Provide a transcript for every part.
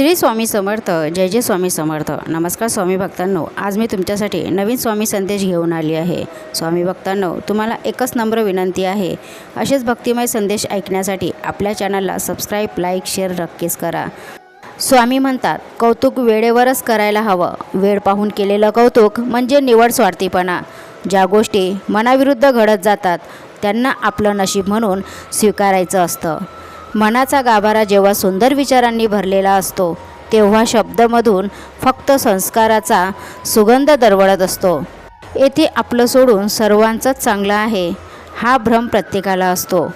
श्री स्वामी समर्थ जय जय स्वामी समर्थ. नमस्कार स्वामी भक्तांनो आज मी तुमच्यासाठी नवीन स्वामी संदेश घेऊन आली आहे. स्वामी भक्तांनो तुम्हाला एकच नम्र विनंती आहे. असेच भक्तिमय संदेश ऐकण्यासाठी आपल्या चॅनलला सबस्क्राईब लाईक शेअर नक्कीच करा. स्वामी म्हणतात कौतुक वेळेवरच करायला हवं. वेळ पाहून केलेलं कौतुक म्हणजे निवड स्वार्थीपणा. ज्या गोष्टी मनाविरुद्ध घडत जातात त्यांना आपलं नशीब म्हणून स्वीकारायचं असतं. मनाचा गाभारा जेव्हा सुंदर विचारांनी भरलेला असतो तेव्हा शब्दमधून फक्त संस्काराचा सुगंध दरवळत असतो. येथे आपलं सोडून सर्वांचंच चांगलं आहे हा भ्रम प्रत्येकाला असतो.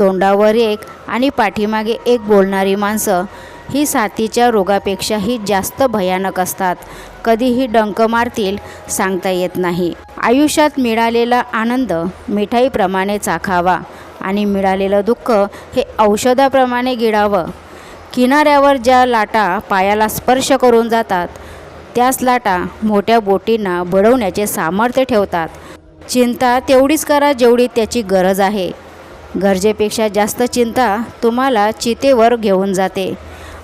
तोंडावर एक आणि पाठीमागे एक बोलणारी माणसं ही साथीच्या रोगापेक्षाही जास्त भयानक असतात. कधीही डंक मारतील सांगता येत नाही. आयुष्यात मिळालेला आनंद मिठाईप्रमाणे चाखावा. आणि मिळालेलं दुःख हे औषधाप्रमाणे गिळावं. किनाऱ्यावर ज्या लाटा पायाला स्पर्श करून जातात त्याच लाटा मोठ्या बोटींना बडवण्याचे सामर्थ्य ठेवतात. चिंता तेवढीच करा जेवढी त्याची गरज आहे. गरजेपेक्षा जास्त चिंता तुम्हाला चितेवर घेऊन जाते.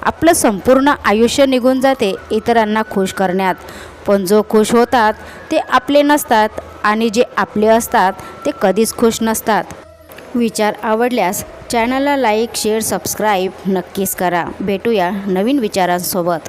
आपलं संपूर्ण आयुष्य निघून जाते इतरांना खुश करण्यात. पण जो खुश होतात ते आपले नसतात आणि जे आपले असतात ते कधीच खुश नसतात. विचार आवडल्यास चॅनलला लाईक शेअर सबस्क्राईब नक्कीच करा. भेटूया नवीन विचारांसोबत.